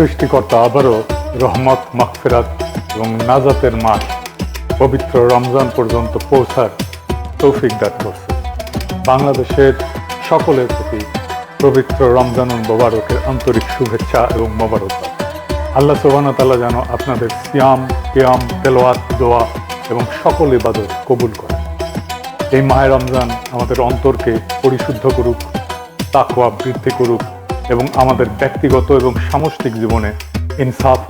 সৃষ্টিকর্তা আবারও রহমত, মাগফিরাত এবং নাজাতের মাস, পবিত্র রমজান পর্যন্ত পৌঁছার তৌফিক দান করছে। বাংলাদেশের সকলের প্রতি পবিত্র রমজানুল মোবারকের আন্তরিক শুভেচ্ছা এবং মোবারকবাদ। আল্লাহ সুবহানাহু তাআলা যেন আপনাদের সিয়াম, কিয়াম, তেলাওয়াত, দোয়া এবং সকল ইবাদত কবুল করে। এই মাহে রমজান আমাদের অন্তরকে পরিশুদ্ধ করুক, তাকওয়া বৃদ্ধি করুক এবং আমাদের ব্যক্তিগত এবং সামষ্টিক জীবনে ইনসাফ,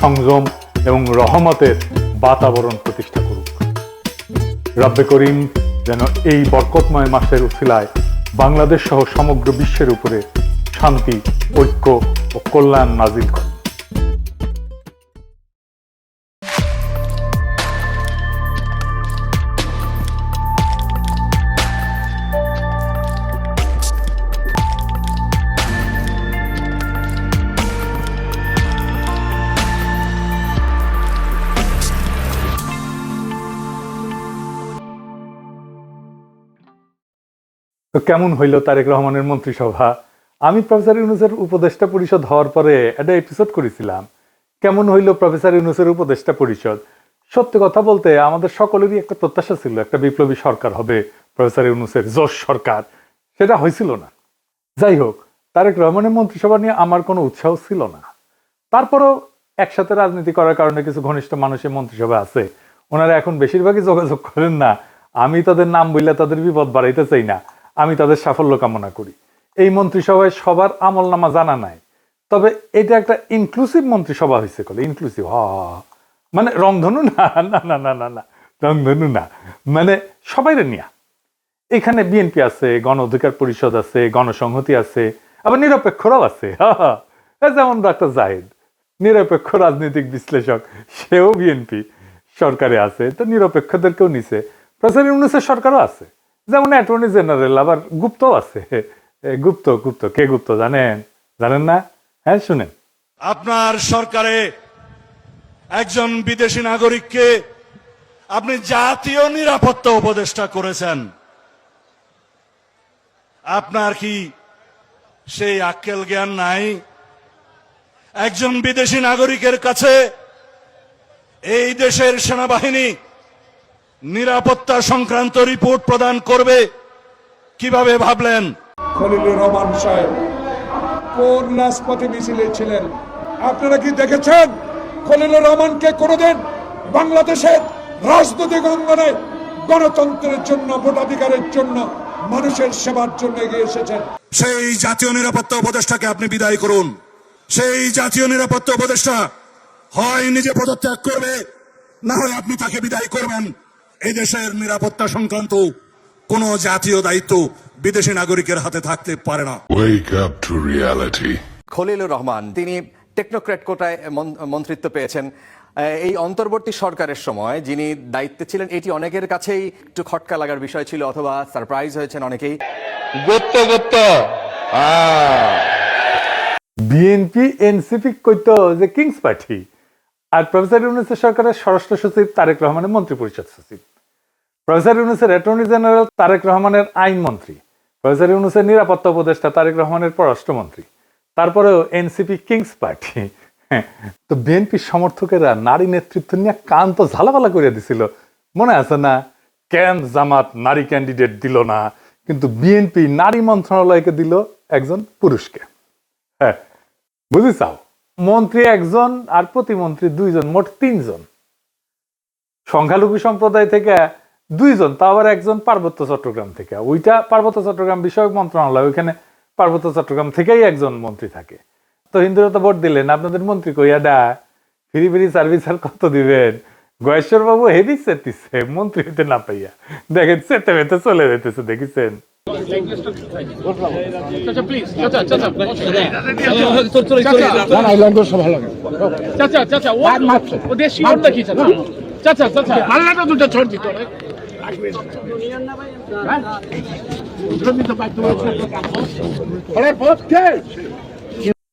সংযম এবং রহমতের বাতাবরণ প্রতিষ্ঠা করুক। রব্বে করিম যেন এই বরকতময় মাসের উছিলায় বাংলাদেশ সহ সমগ্র বিশ্বের উপরে শান্তি, ঐক্য ও কল্যাণ নাজিল করে। তো কেমন হইল তারেক রহমানের মন্ত্রিসভা? আমি প্রফেসর ইউনুসের উপদেষ্টা পরিষদ হওয়ার পরে একটা এপিসোড করেছিলাম। কেমন হইল প্রফেসর ইউনুসের উপদেষ্টা পরিষদ? সত্যি কথা বলতে আমাদের সকলেরই একটা প্রত্যাশা ছিল, একটা বিপ্লবী সরকার হবে প্রফেসর ইউনুসের, জোশ সরকার। সেটা হয়েছিল না। যাই হোক, তারেক রহমানের মন্ত্রিসভা নিয়ে আমার কোনো উৎসাহ ছিল না। তারপরও একসাথে রাজনীতি করার কারণে কিছু ঘনিষ্ঠ মানুষের মন্ত্রিসভা আছে। ওনারা এখন বেশিরভাগই যোগাযোগ করেন না। আমি তাদের নাম বললে তাদের বিপদ বাড়াইতে চাই না। আমি তাদের সাফল্য কামনা করি। এই মন্ত্রিসভায় সবার আমল নামা জানা নাই। তবে এটা একটা ইনক্লুসিভ মন্ত্রিসভা হয়েছে কলে ইনক্লুসিভ হ মানে রংধনু না না না না না না রংধনু না। মানে সবাইরে নিয়া। এখানে বিএনপি আছে গণ অধিকার পরিষদ আছে গণসংহতি আছে আবার নিরপেক্ষরাও আছে হা, হা। যেমন ডক্টর জাহিদ নিরপেক্ষ রাজনৈতিক বিশ্লেষক সেও বিএনপি সরকারে আছে তো নিরপেক্ষদেরকেও নিছে। প্রফেসর ইউনুসের সরকারও আছে। যেমন অ্যাটর্নি জেনারেল আবার গুপ্তও আছে। গুপ্ত গুপ্ত, কে গুপ্ত জানেন? জানেন না? হ্যাঁ শুনেন। আপনার সরকারে একজন বিদেশি নাগরিককে আপনি জাতীয় নিরাপত্তা উপদেষ্টা করেছেন। আপনার কি সেই আক্কেল জ্ঞান নাই? একজন বিদেশি নাগরিকের কাছে এই দেশের সেনাবাহিনী নিরাপত্তা সংক্রান্ত রিপোর্ট প্রদান করবে। কীভাবে ভাবলেন? খলিলুর রহমান সাহেব কোন রাজপথে মিছিলে ছিলেন? আপনারা কি দেখেছেন? খলিলুর রহমানকে কোনোদিন বাংলাদেশের রাজনৈতিক অঙ্গনে গণতন্ত্রের জন্য ভোটাধিকারের জন্য মানুষের সেবার জন্য এগিয়ে এসেছেন? সেই জাতীয় নিরাপত্তা উপদেষ্টাকে আপনি বিদায় করুন। সেই জাতীয় নিরাপত্তা উপদেষ্টা হয় নিজে পদত্যাগ করবে না হয় আপনি তাকে বিদায় করবেন। এই দেশের নিরাপত্তা সংক্রান্ত কোন জাতীয় দায়িত্ব বিদেশি নাগরিকের হাতে থাকতে পারে না। Wake up to reality. Khalilur Rahman তিনি টেকনোক্র্যাট কোটায় মন্ত্রিত্ব পেয়েছেন। এই অন্তর্বর্তী সরকারের সময় যিনি দায়িত্বে ছিলেন এটি অনেকের কাছেই একটু খটকা লাগার বিষয় ছিল অথবা সারপ্রাইজ হয়েছেন অনেকেই। গুপ্ত গুপ্ত! আহ! বিএনপি এনসিপি কইতো যে কিংস পার্টি। আর প্রফেসর ইউনুসের সরকারের স্বরাষ্ট্র সচিব তারেক রহমানের মন্ত্রী পরিষদ সচিব। প্রফেসর ইউনুসের অ্যাটর্নি জেনারেল তারেক রহমানের আইন মন্ত্রী। প্রফেসর ইউনুসের নিরাপত্তা উপদেষ্টা তারেক রহমানের পররাষ্ট্রমন্ত্রী তারপরেও এনসিপি কিংস পার্টি। তো বিএনপির সমর্থকেরা নারী নেতৃত্ব নিয়ে কান তো ঝালাপালা করে দিছিল। মনে আছে না? কেন জামাত নারী ক্যান্ডিডেট দিল না? কিন্তু বিএনপি নারী মন্ত্রণালয়কে দিল একজন পুরুষকে। হ্যাঁ বুঝিছাও মন্ত্রী একজন আর প্রতিমন্ত্রী দুইজন, মোট তিনজন। সংখ্যালঘু সম্প্রদায় থেকে দুইজন, তা আবার একজন পার্বত্য চট্টগ্রাম থেকে। ওইটা পার্বত্য চট্টগ্রাম বিষয়ক মন্ত্রণালয়, ওইখানে পার্বত্য চট্টগ্রাম থেকেই একজন মন্ত্রী থাকে। তো হিন্দুরা তো ভোট দিলেন, আপনাদের মন্ত্রী কইয়া ডা ফ্রি ফ্রি সার্ভিস আর কত দিবেন? গয়েশ্বর বাবু হেভি চেতিছে, মন্ত্রী হইতে না পাইয়া। দেখেন মেতে চলে যেতেছে দেখেছেন? চাচা চাচা দুটো দিত।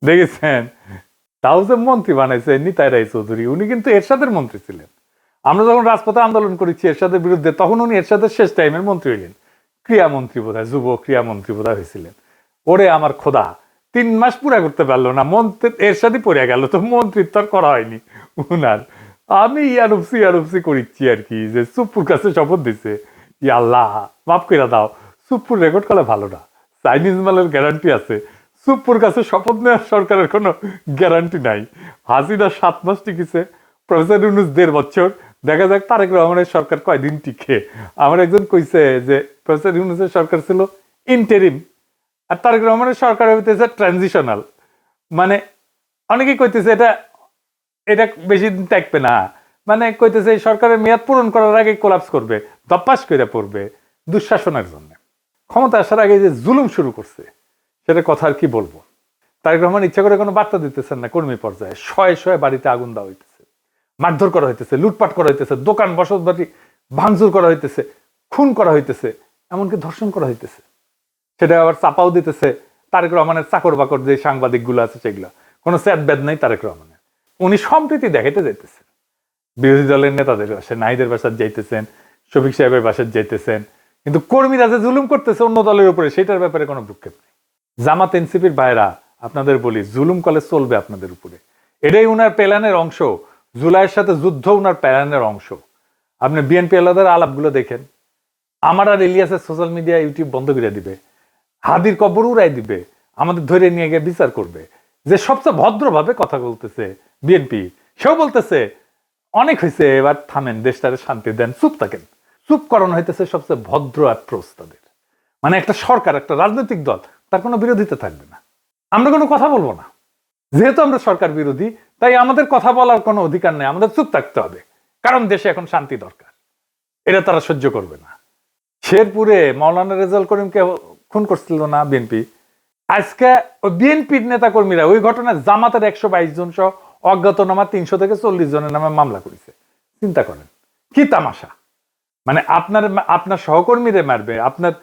দেখেছেন? তাও যে মন্ত্রী বানাইছে নিতাই রায় চৌধুরী। উনি কিন্তু এরশাদের মন্ত্রী ছিলেন। আমরা যখন রাজপথে আন্দোলন করেছি এরশাদের বিরুদ্ধে তখন উনি এরশাদের শেষ টাইমের মন্ত্রী হইলেন। ক্রিয়ামন্ত্রী বোধহয়, যুব ক্রিয়ামন্ত্রী বোধহয় হয়েছিলেন। ওরে আমার খোদা, তিন মাস পুরা করতে পারল না, মন্ত্রী, এর সাথে পড়ে গেল তো মন্ত্রিত্ব আর করা হয়নি। উনার, আমি ইয়ারুপসি ইয়ারুপসি করিচ্ছি আর কি, যে সুপুর কাছে শপথ দিছে আল্লাহ, মাফ করে দাও সুপুর রেকর্ড করলে ভালো না চাইনিজ মালের গ্যারান্টি আছে সুপুর কাছে শপথ নেওয়ার সরকারের কোনো গ্যারান্টি নাই। হাসিনা সাত মাস টিকেছে, প্রফেসর ইউনুস দেড় বছর, দেখা যাক তারেক রহমানের সরকার কয়দিন টিকে। আমার একজন কইছে যে প্রফেসর ইউনুসের সরকার ছিল ইন্টারিম আর তারেক রহমানের সরকার হইতেছে ট্রানজিশনাল মানে অনেকেই কইতেছে এটা এটা বেশি দিন থাকবে না। মানে কইতেছে এই সরকারের মেয়াদ পূরণ করার আগে কোলাপস করবে দপ্পাস করে পড়বে দুঃশাসনের জন্য। ক্ষমতা আসার আগে যে জুলুম শুরু করছে, সেটা কথা আর কি বলব? তারেক রহমান ইচ্ছা করে কোনো বার্তা দিতেছেন না কর্মী পর্যায়ে। শয়ে শয়ে বাড়িতে আগুন দেওয়া হইতেছে, মারধর করা হইতেছে, লুটপাট করা হইতেছে, দোকান বসত বাড়ি ভাঙচুর করা হইতেছে, খুন করা হইতেছে। এমনকি ধর্ষণ করা হইতেছে। সেটা আবার চাপাও দিতেছে তারেক রহমানের চাকর বাকর যে সাংবাদিকগুলো আছে সেগুলো। কোনো স্যাদ ব্যাদ নাই তারেক রহমানের। উনি সম্প্রীতি দেখাইতে যাইতেছেন। বিরোধী দলের নেতাদের বাসায়, নাহিদের বাসায় যাইতেছেন, শফিক সাহেবের বাসায় যাইতেছেন। কিন্তু কর্মীরা যে জুলুম করতেছে অন্য দলের উপরে, সেটার ব্যাপারে কোনো ভ্রুক্ষেপ নেই। জামাত এনসিপির ভাইরা আপনাদের বলি, জুলুম কলে চলবে আপনাদের উপরে। এটাই উনার প্ল্যানের অংশ। জুলাইয়ের সাথে যুদ্ধ উনার প্ল্যানের অংশ। আপনি বিএনপি আলাদার আলাপগুলো দেখেন। আমার আর ইলিয়াসের সোশ্যাল মিডিয়া ইউটিউব বন্ধ করে দিবে। হাদির কবর উড়াই দিবে। আমাদের ধরে নিয়ে গিয়ে বিচার করবে। যে সবচেয়ে ভদ্রভাবে কথা বলতেছে বিএনপি সেও বলতেছে, অনেক হয়েছে এবার থামেন, দেশটারে শান্তি দেন, চুপ থাকেন। চুপ করানো হইতেছে সবচেয়ে ভদ্র অ্যাপ্রোচ তাদের। মানে একটা সরকার, একটা রাজনৈতিক দল, তার কোনো বিরোধিতা থাকবে না। আমরা কোনো কথা বলব না। যেহেতু আমরা সরকার বিরোধী, তাই আমাদের কথা বলার কোনো অধিকার নেই। আমাদের চুপ থাকতে হবে। কারণ দেশে এখন শান্তি দরকার। এটা তারা সহ্য করবে না। শেরপুরে মৌলানা রেজাল করিমকে খুন করছিল না বিএনপি? আজকে বিএনপির নেতা কর্মীরা ওই ঘটনায় জামাতের একশো বাইশ জন সহ অজ্ঞাতনামা তিনশো থেকে চল্লিশ জনের নামে মামলা করেছে। চিন্তা করেন, কি তামাশা? মানে আপনার আপনার সহকর্মীরে মারবে, আপনার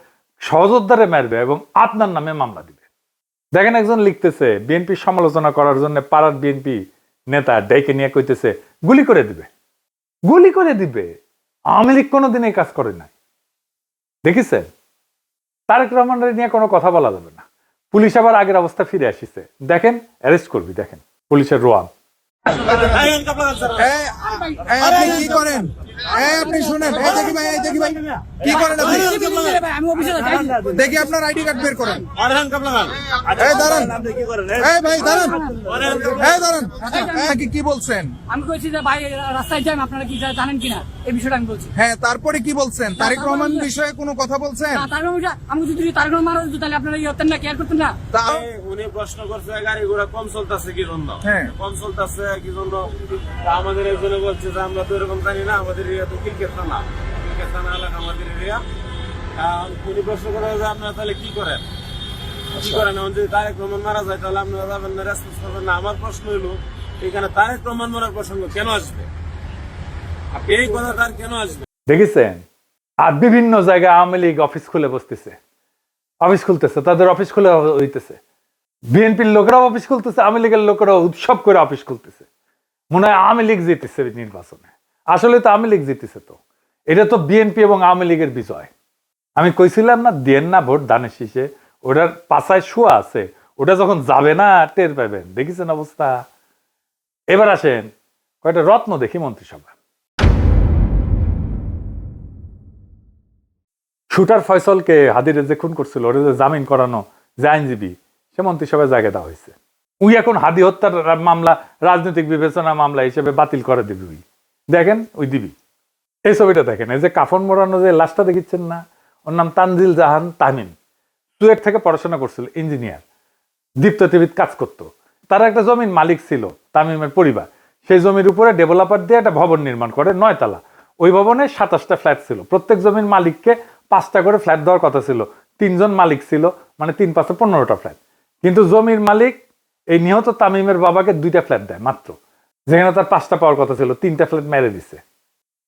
সহযোদ্ধারে মারবে এবং আপনার নামে মামলা দিবে। দেখেন একজন লিখতেছে বিএনপির সমালোচনা করার জন্য পাড়ার বিএনপি নেতা ডেকে নিয়ে কইতেছে, গুলি করে দিবে। গুলি করে দিবে। আওয়ামী লীগ কোনোদিন এই কাজ করে নাই। দেখিছেন তারেক রহমানের নিয়ে কোনো কথা বলা যাবে না। পুলিশ আবার আগের অবস্থা ফিরে আসিছে। দেখেন অ্যারেস্ট করবি, দেখেন। পুলিশের রোয়াব এই, আপনি শুনেন। এই দেখি ভাই এই দেখি ভাই। কি করেন আপনি? আমি অফিসে যাচ্ছি দেখি আপনার আইডি কার্ড বের করেন। এই দাঁড়ান। এই ভাই দাঁড়ান। এই দাঁড়ান। এই, কি বলছেন? আমি কইছি যে ভাই রাস্তায় যাই আপনারা কি জানেন কিনা? এই বিষয়টা আমি বলছি। হ্যাঁ তারপরে কি বলছেন? তারেক রহমান বিষয়ে কোনো কথা বলছেন? আমি যদি তার মারা হতো তাহলে আপনারা ইয়ে না কেয়ার করতেন না? উনি প্রশ্ন করছে গাড়ি ঘোড়া কম চলতেছে কি জন্য? হ্যাঁ। কম চলতেছে কি জন্য? আমাদের একজনে বলছে যে আমরা তো এরকম জানি না আমাদের এরিয়া তো ক্রিকেট থানা। ক্রিকেট থানা এলাকা আমাদের এরিয়া। উনি প্রশ্ন করে যে আপনারা তাহলে কি করেন? কি করেন? এখন যদি তারেক রহমান মারা যায় তাহলে আপনারা যাবেন না রেসপন্স করবেন না। আমার প্রশ্ন হলো এখানে তারেক রহমান মারার প্রসঙ্গ কেন আসবে? এই কথা তার কেন আসবে? দেখেছেন? আর বিভিন্ন জায়গায় আওয়ামী লীগ অফিস খুলে বসতেছে। অফিস খুলতেছে তাদের অফিস খুলে হইতেছে। বিএনপির লোকেরাও অফিস খুলতেছে আওয়ামী লীগের লোকেরাও উৎসব করে অফিস খুলতেছে। মনে হয় আওয়ামী লীগ জিতেছে নির্বাচনে। আসলে তো আওয়ামী লীগ জিতেছে তো। এটা তো বিএনপি এবং আওয়ামী লীগের বিজয়। আমি কইছিলাম না, দেন না ভোট দানের শীষে। ওটার পাশায় শুয়া আছে। ওটা যখন যাবে না, টের পাবেন। দেখেছেন অবস্থা? এবার আসেন, কয়টা রত্ন দেখি মন্ত্রিসভা শুটার ফয়সলকে হাদিরে যে খুন করছিল ওরে যে জামিন করানো যে আইনজীবী, সে মন্ত্রিসভায় জায়গা দেওয়া হয়েছে। উই এখন হাদি হত্যার মামলা, রাজনৈতিক বিবেচনা মামলা হিসেবে বাতিল করে দিবি উই। দেখেন ওই দিবি। এই ছবিটা দেখেন, এই যে কাফন মোড়ানো যে লাশটা দেখিচ্ছেন না? ওর নাম তানজিল জাহান তামিম চুয়েট থেকে পড়াশোনা করছিল, ইঞ্জিনিয়ার। দীপ্ত টিভিতে কাজ করতো। তার একটা জমির মালিক ছিল, তামিমের পরিবার। সেই জমির উপরে ডেভেলপার দিয়ে একটা ভবন নির্মাণ করে, নয়তলা। ওই ভবনে সাতাশটা ফ্ল্যাট ছিল। প্রত্যেক জমির মালিককে পাঁচটা করে ফ্ল্যাট দেওয়ার কথা ছিল। তিনজন মালিক ছিল মানে তিন পাঁচে পনেরোটা ফ্ল্যাট। কিন্তু জমির মালিক, এই নিহত তামিমের বাবাকে দুইটা ফ্ল্যাট দেয়, মাত্র। যেখানে তার পাঁচটা পাওয়ার কথা ছিল, তিনটা ফ্ল্যাট মেরে দিছে।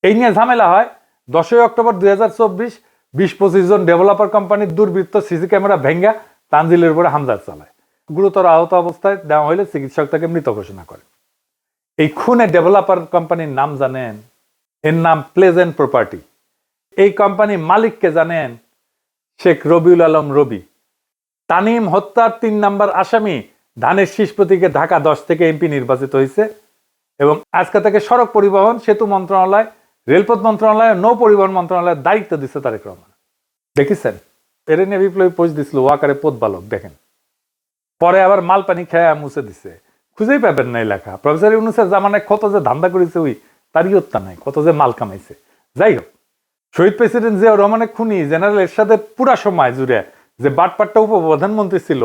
এই নিয়ে ঝামেলা হয়, দশই অক্টোবর দুই হাজার চব্বিশ বিশ পঁচিশ জন ডেভেলপার কোম্পানির দুর্বৃত্ত সিসি ক্যামেরা ভেঙ্গা তানজিলের উপরে হামলা চালায়। গুরুতর আহত অবস্থায় দেওয়া হলে চিকিৎসক তাকে মৃত ঘোষণা করে। এই খুনে ডেভেলপার কোম্পানির নাম জানেন, এর নাম প্লেজেন্ট প্রপার্টি এই কোম্পানির মালিককে জানেন শেখ রবিউল আলম রবি। তানিম হত্যার তিন নাম্বার আসামি ধানের শীষ প্রতীকে ঢাকা দশ থেকে এমপি নির্বাচিত হয়েছে। এবং আজকে থেকে সড়ক পরিবহন, সেতু মন্ত্রণালয়, রেলপথ মন্ত্রণালয় নৌ পরিবহন মন্ত্রণালয়ের দায়িত্ব দিচ্ছে তারেক রহমান। দেখেছেন? এরে নিয়ে বিপ্লবী পোস্ট দিছিল, ওয়াকারে পথ বালক দেখেন। পরে আবার মাল পানি খেয়ে মুছে দিছে। খুঁজেই পাবেন না লেখা প্রফেসর ইউনুসের জামানায় কত যে ধান্দা করেছে ওই, তারই হত্যা নাই, কত যে মাল কামাইছে। যাই হোক, শহীদ প্রেসিডেন্ট জিয়াউর রহমানের খুনি জেনারেল এরশাদের পুরা সময় জুড়ে যে বাটপাট্টা উপপ্রধানমন্ত্রী ছিল,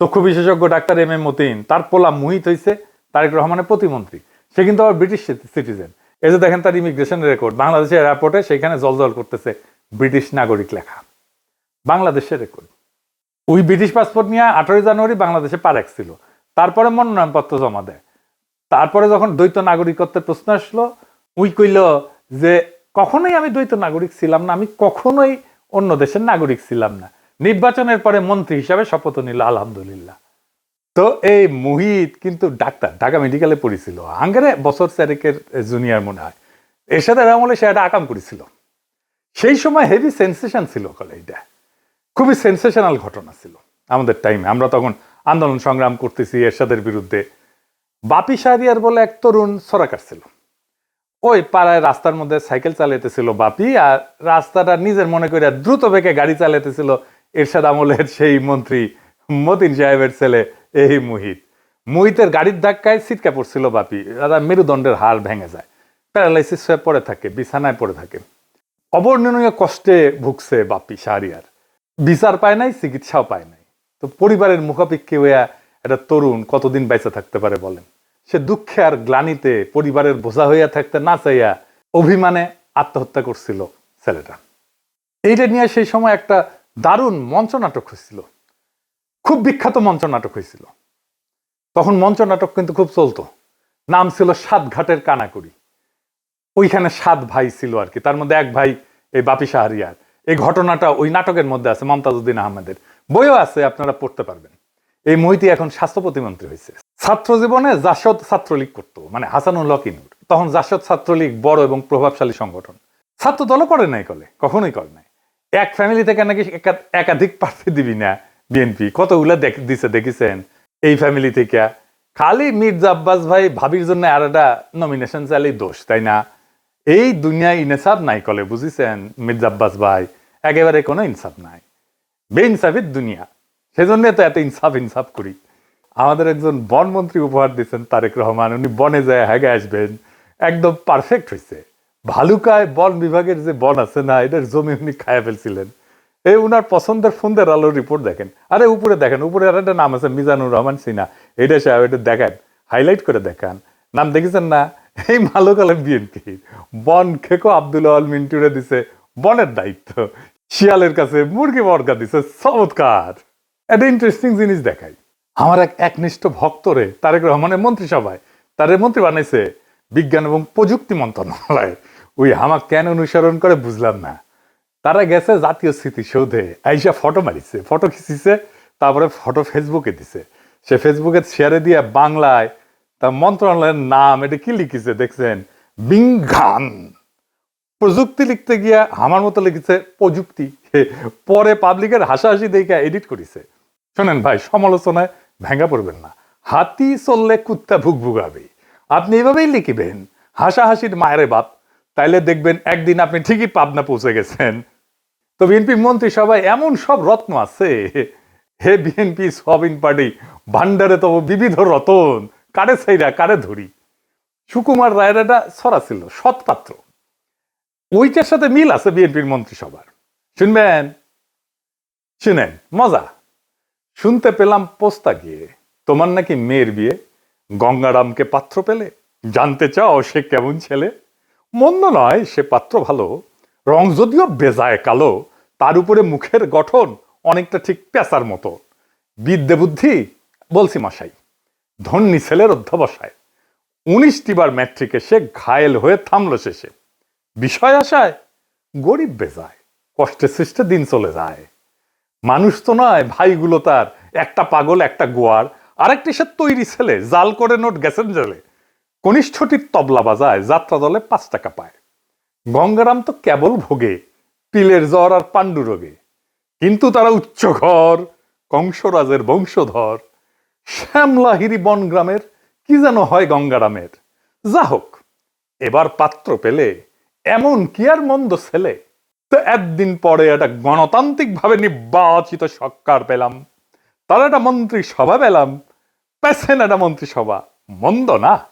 চক্ষু বিশেষজ্ঞ ডাক্তার এম এম মতিন, তার পোলা মুহিত হয়েছে তারেক রহমানের প্রতিমন্ত্রী। সে কিন্তু আবার ব্রিটিশ সিটিজেন এই যে দেখেন তার ইমিগ্রেশন রেকর্ড বাংলাদেশের এয়ারপোর্টে সেখানে জলজল করতেছে ব্রিটিশ নাগরিক লেখা। বাংলাদেশের রেকর্ড ওই ব্রিটিশ পাসপোর্ট নিয়ে আঠারোই জানুয়ারি বাংলাদেশে পা রাখছিল তারপরে মনোনয়নপত্র জমা দেয়। তারপরে যখন দ্বৈত নাগরিকত্বের প্রশ্ন আসলো, উই কইল যে, কখনোই আমি দ্বৈত নাগরিক ছিলাম না, আমি কখনোই অন্য দেশের নাগরিক ছিলাম না। নির্বাচনের পরে মন্ত্রী হিসাবে শপথ নিল, আলহামদুলিল্লাহ। তো এই মুহিত কিন্তু ডাক্তার, ঢাকা মেডিকেলে পড়েছিল। আঙ্গারে বছর চারেকের জুনিয়র মনে হয়। এর সাথে আমলে সে একটা আকাম করেছিল। সেই সময় হেভি সেন্সেশন ছিল কলে এটা খুবই সেন্সেশনাল ঘটনা ছিল আমাদের টাইমে আমরা তখন আন্দোলন সংগ্রাম করতেছি এরশাদের বিরুদ্ধে। বাপি শাহরিয়ার বলে এক তরুণ সরাকার ছিল। ওই পাড়ায় রাস্তার মধ্যে সাইকেল চালাইতেছিল বাপি আর রাস্তাটা নিজের মনে করে দ্রুত বেগে গাড়ি চালাইতেছিল এরশাদ আমলের সেই মন্ত্রী মতিন সাহেবের ছেলে এই মুহিত। মুহিতের গাড়ির ধাক্কায় ছিটকা পড়ছিল বাপি। দাদা মেরুদণ্ডের হাড় ভেঙে যায়। প্যারালাইসিস হয়ে পড়ে থাকে, বিছানায় পড়ে থাকে। অবর্ণনীয় কষ্টে ভুগছে বাপি শাহরিয়ার। বিচার পায় নাই, চিকিৎসাও পায় নাই। তো পরিবারের মুখাপেক্ষি হইয়া একটা তরুণ কতদিন বেঁচে থাকতে পারে বলেন? সে দুঃখে আর গ্লানিতে পরিবারের বোঝা হইয়া থাকতে না চাইয়া অভিমানে আত্মহত্যা করছিল ছেলেটা। এইটা নিয়ে সেই সময় একটা দারুণ মঞ্চ নাটক হয়েছিল। খুব বিখ্যাত মঞ্চ নাটক হয়েছিল। তখন মঞ্চ নাটক কিন্তু খুব চলতো। নাম ছিল সাত ঘাটের কানাকুড়ি। ওইখানে সাত ভাই ছিল আর কি। তার মধ্যে এক ভাই এই বাপি শাহরিয়ার। এই ঘটনাটা ওই নাটকের মধ্যে আছে, মমতাজউদ্দিন আহমেদের। বইও আছে, আপনারা পড়তে পারবেন। এই মহিতি এখন স্বাস্থ্য প্রতিমন্ত্রী হয়েছে ছাত্র জীবনে জাসদ ছাত্রলীগ করতো মানে হাসানুল হকিনুর তখন জাসদ ছাত্রলীগ বড় এবং প্রভাবশালী সংগঠন। ছাত্র দলও করে নাই কলে, কখনোই করে নাই। এক ফ্যামিলি থেকে নাকি একা- একাধিক প্রার্থী দিবি না। বিএনপি কতগুলা দিছে, দেখেছেন? এই ফ্যামিলি থেকে। খালি মির্জা আব্বাস ভাই ভাবির জন্য আর একটা নমিনেশন চাইলেই দোষ, তাই না? এই দুনিয়ায় ইনসাফ নাই কলে, বুঝিছেন? মির্জা আব্বাস ভাই, একেবারে কোনো ইনসাফ নাই। বেইনসাফের দুনিয়া। সেজন্য তো এত ইনসাফ ইনসাফ করি। আমাদের একজন বনমন্ত্রী উপহার দিচ্ছেন তারেক রহমান। উনি বনে যায় হ্যাগে আসবেন। একদম পারফেক্ট হয়েছে ভালুকায় বন বিভাগের যে বন আছে না এটার জমি উনি খায়া ফেলছিলেন। এই উনার পছন্দের ফোনদের আলোর রিপোর্ট দেখেন। আরে, উপরে দেখেন, উপরে আর একটা নাম আছে, মিজানুর রহমান সিনা এটা সাহেব এটা দেখেন হাইলাইট করে দেখান। নাম দেখেছেন না? এই মালকালে বিএনপি বন খেকো আব্দুল আল মিন্টুরে দিছে, বনের দায়িত্ব। শিয়ালের কাছে মুরগি বর্গা দিছে, চমৎকার। একটা ইন্টারেস্টিং জিনিস দেখাই। আমার এক একনিষ্ঠ ভক্তরে তারেক রহমানের মন্ত্রিসভায় তারে মন্ত্রী বানাইছে বিজ্ঞান এবং প্রযুক্তি মন্ত্রণালয়। ওই হামাক কেন অনুসরণ করে বুঝলাম না। তারা গেছে জাতীয় স্মৃতিসৌধে, আইসা ফটো মারিছে। ফটো খিচিছে, তারপরে ফটো ফেসবুকে দিছে। সে ফেসবুকে শেয়ারে দিয়ে বাংলায় তার মন্ত্রণালয়ের নাম, এটা কি লিখেছে দেখছেন? বিজ্ঞান প্রযুক্তি লিখতে গিয়া আমার মতো লিখেছে প্রযুক্তি। পরে পাবলিকের হাসাহাসি দেখে এডিট করেছে। শোনেন ভাই, সমালোচনায় ভেঙা পড়বেন না। হাতি চললে কুত্তা ভুক ভুগাবে আপনি এভাবেই লিখিবেন, হাসাহাসির মায়ের বাপ তাইলে দেখবেন একদিন আপনি ঠিকই পাবনা পৌঁছে গেছেন। তো বিএনপি মন্ত্রী সবাই এমন সব রত্ন আছে। হে বিএনপি সবিন পার্টি ভান্ডারে তব বিবিধ রতন, কারে ছাইরা, কারে ধরি? সুকুমার রায়ের একটা ছড়া ছিল সৎপাত্র। ওইটার সাথে মিল আছে বিএনপির মন্ত্রিসভার শুনবেন? শুনেন, মজা। শুনতে পেলাম পোস্তা গিয়ে। তোমার নাকি মেয়ের বিয়ে? গঙ্গারামকে পাত্র পেলে? জানতে চাও সে কেমন ছেলে? মন্দ নয়, সে পাত্র ভালো। রং যদিও বেজায় কালো, তার উপরে মুখের গঠন অনেকটা ঠিক পেঁচার মতো। বিদ্যে বুদ্ধি বলছি মশাই ধন্যী ছেলের অধ্যবসায়। উনিশটি বার ম্যাট্রিকে সে ঘায়েল হয়ে থামল শেষে। বিষয় আসায় গরিব বেজায়, কষ্টে সৃষ্টে দিন চলে যায়। মানুষ তো নয়, ভাইগুলো তার, একটা পাগল, একটা গোয়ার, আরেকটি সে তৈরি ছেলে, জাল করে নোট গেছেন জেলে কনিষ্ঠটির তবলা বাজায় যাত্রা দলে পাঁচ টাকা পায়। গঙ্গারাম তো কেবল ভোগে পিলের জ্বর আর পাণ্ডু রোগে। কিন্তু তারা উচ্চ ঘর, কংসরাজের বংশধর। শ্যামলাহিরি বনগ্রামের কি যেন হয় গঙ্গারামের। যা হোক, এবার পাত্র পেলে, এমন কি আর মন্দ ছেলে। তো একদিন পরে একটা গণতান্ত্রিক ভাবে নির্বাচিত সরকার পেলাম। তার একটা মন্ত্রী সভা পেলাম। পেছেন একটা মন্ত্রিসভা। মন্দ না?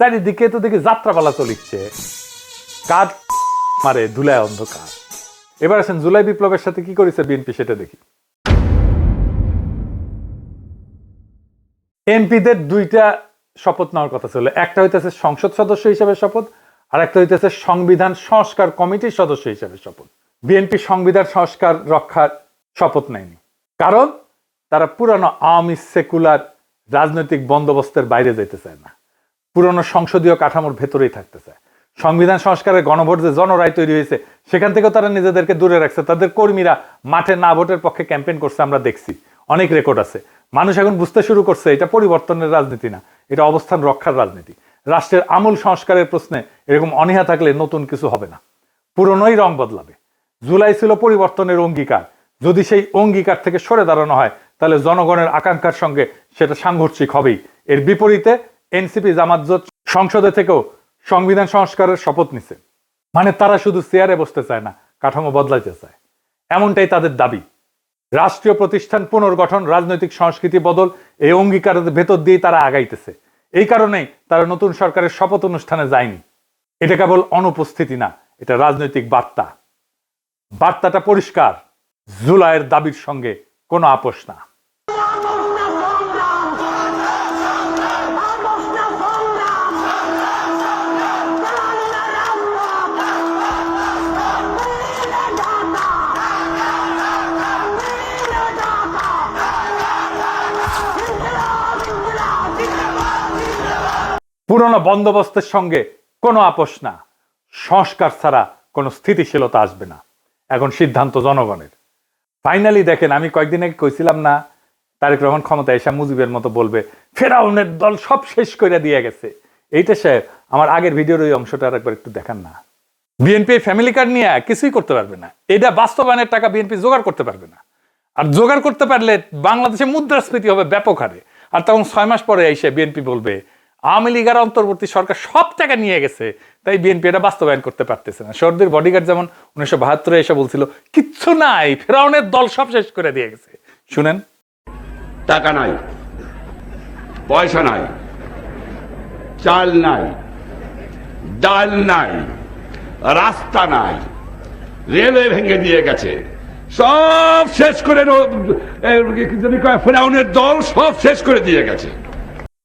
চারিদিকে তো দেখি যাত্রাপালা চলিচ্ছে। কার মারে ধুলায় অন্ধকার। এবার আসেন জুলাই বিপ্লবের সাথে কি করেছে বিএনপি সেটা দেখি। এমপিদের দুইটা শপথ নেওয়ার কথা ছিল। একটা হইতেছে সংসদ সদস্য হিসেবে শপথ আর একটা হইতেছে সংবিধান সংস্কার কমিটির সদস্য হিসেবে শপথ। বিএনপি সংবিধান সংস্কার রক্ষার শপথ নেয়নি। কারণ তারা পুরানো আওয়ামী সেকুলার রাজনৈতিক বন্দোবস্তের বাইরে যেতে চায় না। পুরনো সংসদীয় কাঠামোর ভেতরেই থাকতে চায় সংবিধান সংস্কারের গণভোট যে জনরায় তৈরি হয়েছে, সেখান থেকেও তারা নিজেদেরকে দূরে রাখছে। তাদের কর্মীরা মাঠে না ভোটের পক্ষে ক্যাম্পেইন করছে, আমরা দেখছি। অনেক রেকর্ড আছে। মানুষ এখন বুঝতে শুরু করছে, এটা পরিবর্তনের রাজনীতি না, এটা অবস্থান রক্ষার রাজনীতি। রাষ্ট্রের আমূল সংস্কারের প্রশ্নে এরকম অনীহা থাকলে নতুন কিছু হবে না। পুরনোই রং বদলাবে। জুলাই ছিল পরিবর্তনের অঙ্গীকার। যদি সেই অঙ্গীকার থেকে সরে দাঁড়ানো হয়, তাহলে জনগণের আকাঙ্ক্ষার সঙ্গে সেটা সাংঘর্ষিক হবেই। এর বিপরীতে এনসিপি জামাত জোট সংসদে থেকেও সংবিধান সংস্কারের শপথ নিছে। মানে তারা শুধু চেয়ারে বসতে চায় না, কাঠামো বদলাইতে চায়। এমনটাই তাদের দাবি। রাষ্ট্রীয় প্রতিষ্ঠান পুনর্গঠন, রাজনৈতিক সংস্কৃতি বদল, এই অঙ্গীকারের ভেতর দিয়ে তারা আগাইতেছে। এই কারণেই তারা নতুন সরকারের শপথ অনুষ্ঠানে যায়নি। এটা কেবল অনুপস্থিতি না, এটা রাজনৈতিক বার্তা। বার্তাটা পরিষ্কার, জুলাইয়ের দাবির সঙ্গে কোনো আপোষ না। পুরনো বন্দোবস্তের সঙ্গে কোনো আপোষ না। সংস্কার ছাড়া কোনো স্থিতিশীলতা আসবে না। এখন সিদ্ধান্ত জনগণের। ফাইনালি দেখেন, আমি কয়েকদিন আগে কইছিলাম না, তারেক রহমান ক্ষমতা এসে মুজিবের মতো বলবে, ফেরাউনের দল সব শেষ করে দিয়ে গেছে। এইটা সাহেব আমার আগের ভিডিওর ওই অংশটা একবার একটু দেখান না। বিএনপি ফ্যামিলি কার্ড নিয়ে কিছুই করতে পারবে না। এটা বাস্তবায়নের টাকা বিএনপি জোগাড় করতে পারবে না। আর জোগাড় করতে পারলে বাংলাদেশে মুদ্রাস্ফীতি হবে ব্যাপক হারে। আর তখন ছয় মাস পরে এসে বিএনপি বলবে আওয়ামী লীগের অন্তর্বর্তী সরকার সব টাকা নিয়ে গেছে তাই বিএনপি এটা বাস্তবায়ন করতে পারতেছে না। সর্দির বডিগার্ড যেমন উনিশশো বাহাত্তরে এসে বলছিল কিচ্ছু নাই ফেরাউনের দল সব শেষ করে দিয়ে গেছে। শুনেন। টাকা নাই পয়সা নাই চাল নাই ডাল নাই রাস্তা নাই রেলওয়ে ভেঙে দিয়ে গেছে। সব শেষ করে ফেরাউনের দল সব শেষ করে দিয়ে গেছে।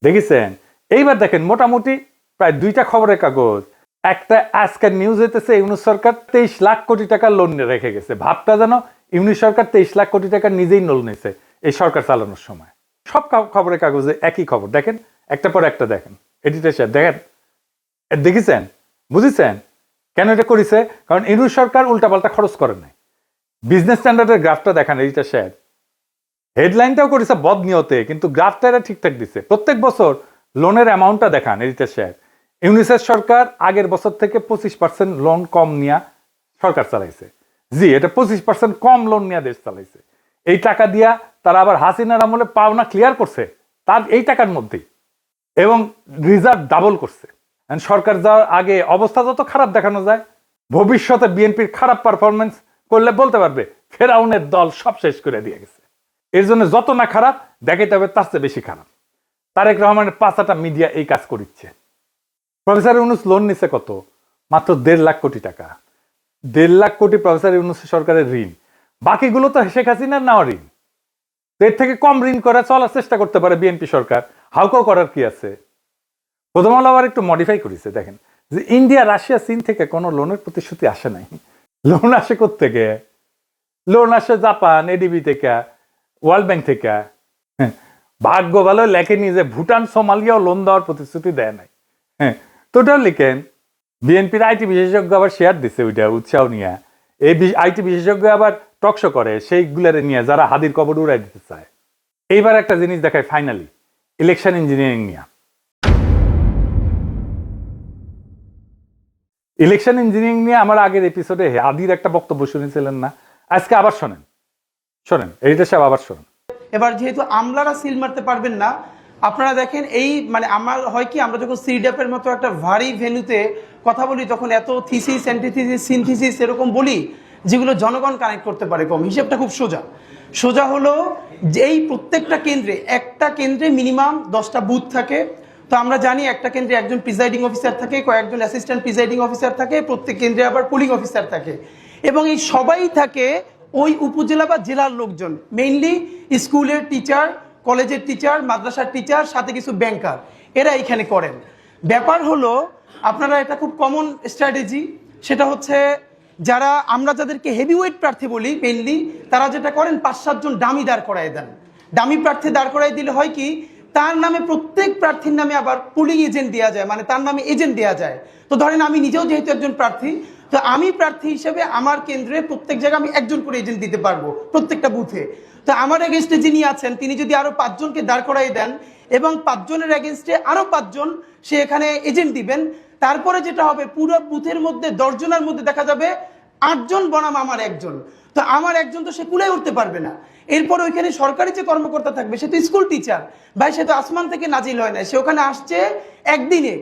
দেখেছেন? এইবার দেখেন, মোটামুটি প্রায় দুইটা খবরের কাগজ। একটা আজকের নিউজ হইতেছে, ইউনুস সরকার তেইশ লাখ কোটি টাকা লোন রেখে গেছে। ভাবটা যেন ইউনুস সরকার তেইশ লাখ কোটি টাকা নিজেই লোন নিয়েছে এই সরকার চালানোর সময়। সব খবরের কাগজে একই খবর। দেখেন, একটা পর একটা দেখেন। এডিটার সাহেব দেখেন দেখেছেন? বুঝেছেন? কেন এটা করেছে? কারণ ইউনুস সরকার উল্টাপাল্টা খরচ করে নাই। বিজনেস স্ট্যান্ডার্ডের গ্রাফটা দেখান এডিটার সাহেব হেডলাইনটাও করেছে বদ নিয়তে কিন্তু গ্রাফটা এরা ঠিকঠাক দিছে। প্রত্যেক বছর লোনের অ্যামাউন্টটা দেখান এডিটার শেয়ার। ইউনিসেফ সরকার আগের বছর থেকে পঁচিশ পার্সেন্ট লোন কম নিয়ে সরকার চালাইছে। জি, এটা পঁচিশ পার্সেন্ট কম লোন নিয়ে দেশ চালাইছে। এই টাকা দিয়া তারা আবার হাসিনার আমলে পাওনা ক্লিয়ার করছে, তার এই টাকার মধ্যেই। এবং রিজার্ভ ডাবল করছে। সরকার যাওয়ার আগে অবস্থা যত খারাপ দেখানো যায়, ভবিষ্যতে বিএনপির খারাপ পারফরমেন্স করলে বলতে পারবে, ফেরাউনের দল সব শেষ করে দিয়ে গেছে। এর জন্য যত না খারাপ, দেখাইতে হবে তার চেয়ে বেশি খারাপ। তারেক রহমানের পাঁচাটা মিডিয়া এই কাজ করিচ্ছে। প্রফেসর ইউনুস লোন নিছে কত? মাত্র দেড় লাখ কোটি টাকা। দেড় লাখ কোটি প্রফেসর ইউনুস সরকারের ঋণ। বাকিগুলো তো শেখ হাসিনার নেওয়া ঋণ। এর থেকে কম ঋণ করে চলার চেষ্টা করতে পারে বিএনপি সরকার। হাউকাও করার কি আছে? প্রথম আলো আবার একটু মডিফাই করেছে, দেখেন। যে ইন্ডিয়া, রাশিয়া, চীন থেকে কোনো লোনের প্রতিশ্রুতি আসে নাই। লোন আসে থেকে লোন আসে জাপান এডিবি থেকে ওয়ার্ল্ড ব্যাংক থেকে। ভাগ্য ভালো লেখেনি যে ভুটান সোমালিয়াও লোন দেওয়ার প্রতিশ্রুতি দেয় নাই। হ্যাঁ টোটাল লিখেন বিএনপির আইটি বিশেষজ্ঞ আবার শেয়ার দিছে ওইটা, উৎসাহ নিয়ে। এই আইটি বিশেষজ্ঞ আবার টকশো করে, সেইগুলারে নিয়ে যারা হাদির কবর উড়াই দিতে চায়। এইবার একটা জিনিস দেখায় ফাইনালি ইলেকশন ইঞ্জিনিয়ারিং নিয়ে। ইলেকশন ইঞ্জিনিয়ারিং নিয়ে আমার আগের এপিসোডে হাদির একটা বক্তব্য শুনেছিলেন না? আজকে আবার শোনেন। শোনেন এইটা সব আবার শোনেন। এবার যেহেতু আমলারা সিল মারতে পারবেন না, আপনারা দেখেন এই মানে আমার হয় কি, আমরা যখন সিডাপের মতো একটা ভারী ভেন্যুতে কথা বলি, তখন এত থিসিস, অ্যান্টিথিসিস, সিনথিসিস এরকম বলি, যেগুলো জনগণ কানেক্ট করতে পারে কম। হিসেবটা খুব সোজা। সোজা হলো যে এই প্রত্যেকটা কেন্দ্রে, একটা কেন্দ্রে মিনিমাম দশটা বুথ থাকে। তো আমরা জানি একটা কেন্দ্রে একজন প্রিজাইডিং অফিসার থাকে, কয়েকজন অ্যাসিস্ট্যান্ট প্রিজাইডিং অফিসার থাকে, প্রত্যেক কেন্দ্রে আবার পুলিং অফিসার থাকে। এবং এই সবাই থাকে ওই উপজেলা বা জেলার লোকজন মেইনলি স্কুলের টিচার কলেজের টিচার মাদ্রাসার টিচার সাথে কিছু ব্যাংকার এরা এখানে করেন। ব্যাপার হলো, আপনারা এটা খুব কমন স্ট্র্যাটেজি সেটা হচ্ছে যারা, আমরা যাদেরকে হেভিওয়েট প্রার্থী বলি মেনলি তারা যেটা করেন পাঁচ সাতজন ডামি দাঁড় করায় দেন। ডামি প্রার্থী দাঁড় করাই দিলে হয় কি, তার নামে প্রত্যেক প্রার্থীর নামে আবার পুলিং এজেন্ট দেওয়া যায় মানে তার নামে এজেন্ট দেওয়া যায়। তো ধরেন, আমি নিজেও যেহেতু একজন প্রার্থী তো আমি প্রার্থী হিসেবে আমার কেন্দ্রে প্রত্যেক জায়গায় আমি একজন করে এজেন্ট দিতে পারব, প্রত্যেকটা বুথে তো আমার এগেনস্টে যিনি আছেন, তিনি যদি আরও পাঁচজনকে দাঁড় করাই দেন এবং পাঁচজনের এগেনস্টে আরও পাঁচজন সে এখানে এজেন্ট দিবেন, তারপরে যেটা হবে, পুরো বুথের মধ্যে দশজনের মধ্যে দেখা যাবে আটজন বনাম আমার একজন। তো আমার একজন তো সে কুলে উঠতে পারবে না। এরপর ওইখানে সরকারি যে কর্মকর্তা থাকবে, সে তো স্কুল টিচার ভাই, সে তো আসমান থেকে নাজিল হয় না সে ওখানে আসছে একদিনে।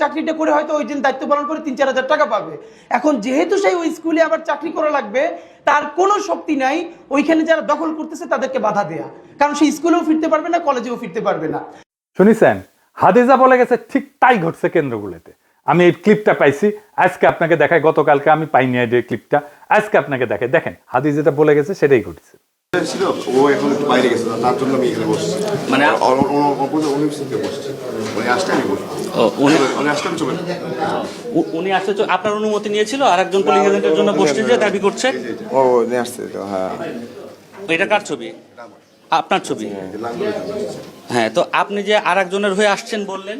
চাকরিটা করে হয়তো ওই দিন দায়িত্ব পালন করে তিন চার হাজার টাকা পাবে এখন যেহেতু সেই ওই স্কুলে আবার চাকরি করা লাগবে তার কোনো শক্তি নাই ওইখানে যারা দখল করতেছে তাদেরকে বাধা দেয়া কারণ সে স্কুলেও ফিরতে পারবে না কলেজেও ফিরতে পারবে না শুনিছেন হাদিজা বলে গেছে ঠিক তাই ঘটছে কেন্দ্রগুলোতে আমি এই ক্লিপটা পাইছি আজকে আপনাকে দেখাই গতকালকে আমি পাইনি এই ক্লিপটা আজকে আপনাকে দেখাই দেখেন হাদিজ যেটা বলে গেছে সেটাই ঘটছে ছিল ও এখন বাইরে গেছে তার জন্য আমি এখানে বসছি মানে উনি বসছি উনি আসতে আমি বসবো ও, উনি উনি আসতে আপনার অনুমতি নিয়েছিল? আর একজন পুলিশ এজেন্টের জন্য বসতে যে দাবি করছে? ও উনি আসছে তো হ্যাঁ। এটা কার ছবি? আপনার ছবি? হ্যাঁ তো আপনি যে আর একজনের হয়ে আসছেন বললেন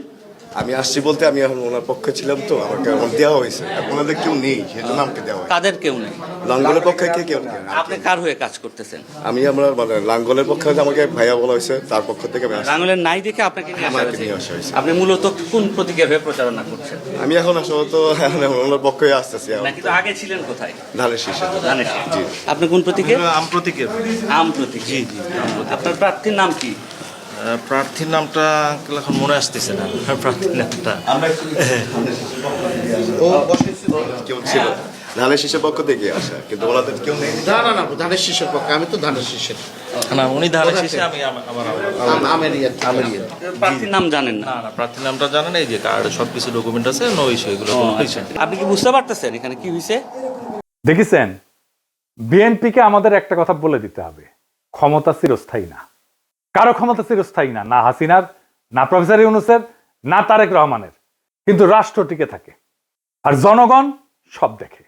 আমি আসছি বলতে আমি এখন ওনার পক্ষে ছিলাম তো আমাকে এখন দেওয়া হয়েছে। ওনাদের কেউ নেই সেজন্য আমাকে দেওয়া হয় তাদের কেউ নেই? লাঙ্গলের পক্ষে কে কেউ নেই? আপনি কার হয়ে কাজ করতেছেন? আমি আমরা মানে লাঙ্গলের পক্ষে আমাকে ভাইয়া বলা হয়েছে তার পক্ষ থেকে আমি আসছি। আঙুলের নাই দেখে আপনাকে নিয়ে আসা আমাকে হয়েছে। নিয়ে আসা হয়েছে। আপনি মূলত কোন প্রতীকের হয়ে প্রচারণা করছেন? আমি এখন আসলে তো এখন ওনার পক্ষে আসতেছি এখন। নাকি তো আগে ছিলেন কোথায়? ধানের শীষে। জানেন জি। আপনি কোন প্রতীকে আম প্রতীকের আম প্রতীক জি জি আপনার প্রার্থীর নাম কি? প্রার্থীর নামটা এখন মনে আসতেছে না। প্রার্থীর নামটা। কেউ ছিল। ধানের শীষের পক্ষ থেকে আসা কিন্তু ওনাদের কেউ নেই। না না না ধানের শীষের পক্ষে আমি তো ধানের শীষের। না উনি ধানের শেষে আমি প্রার্থীর নাম জানেন না? না প্রার্থীর নামটা জানেন এই যে কার্ড সব কিছু ডকুমেন্ট আছে নো ইস্যু এগুলো আচ্ছা। নেই। আপনি কি বুঝতে পারতেছেন এখানে কি হয়েছে দেখেছেন? বিএনপিকে আমাদের একটা কথা বলে দিতে হবে। ক্ষমতা চিরস্থায়ী না। কারও ক্ষমতা চিরস্থায়ী না না হাসিনার, না প্রফেসর ইউনুসের, না তারেক রহমানের। কিন্তু রাষ্ট্র টিকে থাকে, আর জনগণ সব দেখে।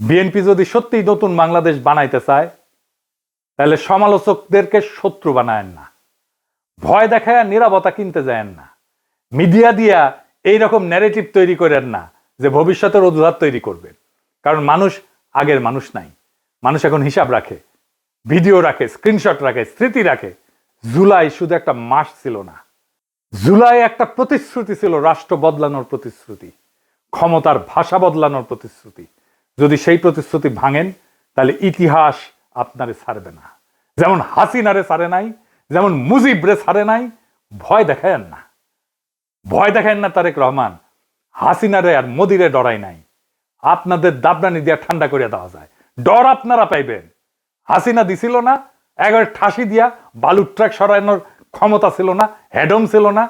বিএনপি যদি সত্যিই নতুন বাংলাদেশ বানাইতে চায়, তাহলে সমালোচকদেরকে শত্রু বানায়েন না। ভয় দেখায় নিরাপত্তা কিনতে যায়েন না। মিডিয়া দিয়া এইরকম ন্যারেটিভ তৈরি করেন না যে ভবিষ্যতের অজুহাত তৈরি করবেন কারণ মানুষ আগের মানুষ নাই। মানুষ এখন হিসাব রাখে ভিডিও রাখে স্ক্রিনশট রাখে, স্মৃতি রাখে। জুলাই শুধু একটা মাস ছিল না। জুলাই একটা প্রতিশ্রুতি ছিল রাষ্ট্র বদলানোর প্রতিশ্রুতি, ক্ষমতার ভাষা বদলানোর প্রতিশ্রুতি। যদি সেই প্রতিশ্রুতি ভাঙেন, তাহলে ইতিহাস আপনারে ছাড়বে না। যেমন হাসিনারে ছাড়ে নাই, যেমন মুজিবরে ছাড়ে নাই, ভয় দেখায়েন না। ভয় দেখায়েন না তারেক রহমান, হাসিনারে আর মোদিরে ডরাই নাই। আপনাদের দাবনানি দিয়া ঠান্ডা করিয়া দেওয়া যায়। ডর আপনারা পাইবেন। হাসিনা দিছিল না একবার ঠাসি দিয়া বালুর ট্রাক সরানোর ক্ষমতা ছিল না, হেডম ছিল না।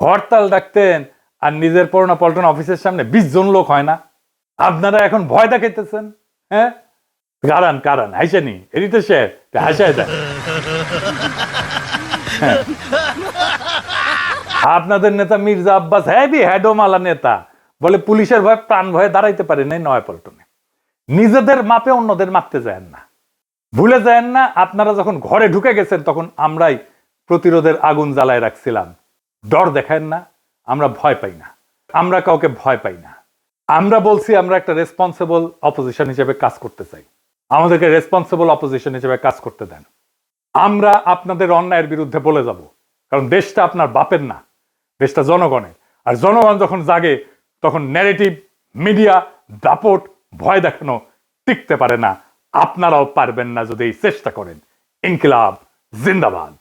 হরতাল ডাকতেন আর নিজের পড়না পল্টন অফিসের সামনে বিশ জন লোক হয় না। আপনারা এখন ভয় দেখাইতেছেন হ্যাঁ? কারান কারান হাইসেনি এটি তো সে হাসায় দেয় হ্যাঁ। আপনাদের নেতা মির্জা আব্বাস হ্যাভি হ্যাডোমালা নেতা। বলে পুলিশের ভয় প্রাণ ভয়ে দাঁড়াইতে পারে নাই নয় পল্টনে নিজেদের মাপে অন্যদের মাপতে যায় না। ভুলে যায় না, আপনারা যখন ঘরে ঢুকে গেছেন, তখন আমরাই প্রতিরোধের আগুন জ্বালায় রাখছিলাম। ডর দেখায় না, আমরা ভয় পাই না। আমরা কাউকে ভয় পাই না। আমরা বলছি, আমরা একটা রেসপন্সিবল অপোজিশন হিসেবে কাজ করতে চাই। আমাদেরকে রেসপন্সিবল অপোজিশন হিসেবে কাজ করতে দেন। আমরা আপনাদের অন্যায়ের বিরুদ্ধে বলে যাব। কারণ দেশটা আপনার বাপের না, দেশটা জনগণের। আর জনগণ যখন জাগে, তখন ন্যারেটিভ মিডিয়া দাপট, ভয় দেখানো টিকতে পারে না। আপনারাও পারবেন না যদি চেষ্টা করেন। ইনকিলাব জিন্দাবাদ।